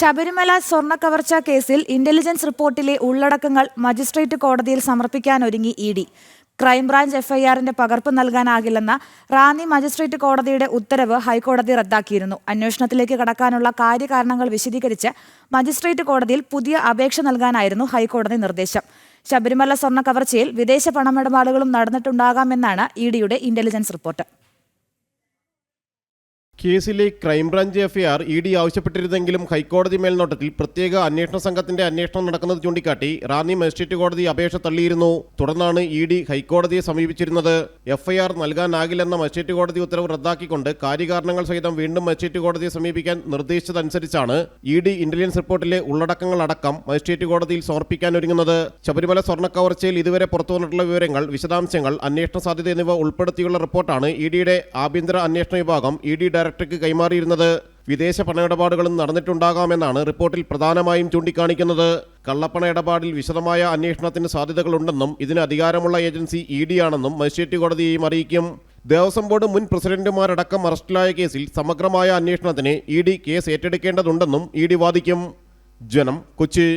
ശബരിമല സ്വർണ കവർച്ചാ കേസിൽ ഇന്റലിജൻസ് റിപ്പോർട്ടിലെ ഉള്ളടക്കങ്ങൾ മജിസ്ട്രേറ്റ് കോടതിയിൽ സമർപ്പിക്കാനൊരുങ്ങി ഇ ഡി. ക്രൈംബ്രാഞ്ച് എഫ്ഐആറിന്റെ പകർപ്പ് നൽകാനാകില്ലെന്ന റാന്നി മജിസ്ട്രേറ്റ് കോടതിയുടെ ഉത്തരവ് ഹൈക്കോടതി റദ്ദാക്കിയിരുന്നു. അന്വേഷണത്തിലേക്ക് കടക്കാനുള്ള കാര്യകാരണങ്ങൾ വിശദീകരിച്ച് മജിസ്ട്രേറ്റ് കോടതിയിൽ പുതിയ അപേക്ഷ നൽകാനായിരുന്നു ഹൈക്കോടതി നിർദ്ദേശം. ശബരിമല സ്വർണ കവർച്ചയിൽ വിദേശ പണമിടപാടുകളും നടന്നിട്ടുണ്ടാകാമെന്നാണ് ഇ ഡിയുടെ ഇന്റലിജൻസ് റിപ്പോർട്ട്. കേസിലെ crime branch FIR E D ആവശ്യപ്പെട്ടിരുന്നെങ്കിലും ഹൈക്കോടതി മേൽനോട്ടത്തിൽ പ്രത്യേക അന്വേഷണ സംഘത്തിന്റെ അന്വേഷണം നടക്കുന്നത് ചൂണ്ടിക്കാട്ടി റാന്നി മജിസ്ട്രേറ്റ് കോടതി അപേക്ഷ തള്ളിയിരുന്നു. തുടർന്നാണ് ഇ ഡി ഹൈക്കോടതിയെ സമീപിച്ചിരുന്നത്. എഫ്ഐആർ നൽകാനാകില്ലെന്ന മജിസ്ട്രേറ്റ് കോടതി ഉത്തരവ് റദ്ദാക്കിക്കൊണ്ട് കാര്യകാരണങ്ങൾ സഹിതം വീണ്ടും മജിസ്ട്രേറ്റ് കോടതിയെ സമീപിക്കാൻ നിർദ്ദേശിച്ചതനുസരിച്ചാണ് ഇ ഡി ഇന്റലിജൻസ് റിപ്പോർട്ടിലെ ഉള്ളടക്കങ്ങളടക്കം മജിസ്ട്രേറ്റ് കോടതിയിൽ സമർപ്പിക്കാൻ ഒരുങ്ങുന്നത് ശബരിമല സ്വർണക്കവർച്ചയിൽ ഇതുവരെ പുറത്തുവന്നിട്ടുള്ള വിവരങ്ങൾ വിശദാംശങ്ങൾ അന്വേഷണ സാധ്യത എന്നിവ ഉൾപ്പെടുത്തിയുള്ള റിപ്പോർട്ടാണ് ഇ ഡിയുടെ ആഭ്യന്തര അന്വേഷണ വിഭാഗം ഇ ഡി ഡയറക്ടർക്ക് കൈമാറിയിരുന്നത്. വിദേശ പണമിടപാടുകളും നടന്നിട്ടുണ്ടാകാമെന്നാണ് റിപ്പോർട്ടിൽ പ്രധാനമായും ചൂണ്ടിക്കാണിക്കുന്നത്. കള്ളപ്പണ ഇടപാടിൽ വിശദമായ അന്വേഷണത്തിന് സാധ്യതകളുണ്ടെന്നും ഇതിന് അധികാരമുള്ള ഏജൻസി ഇ ഡി ആണെന്നും മജിസ്ട്രേറ്റ് കോടതിയെയും അറിയിക്കും. ദേവസ്വം ബോർഡ് മുൻ പ്രസിഡന്റുമാരടക്കം അറസ്റ്റിലായ കേസിൽ സമഗ്രമായ അന്വേഷണത്തിന് ഇ ഡി കേസ് ഏറ്റെടുക്കേണ്ടതുണ്ടെന്നും ഇ ഡി വാദിക്കും. ജനം കൊച്ചി.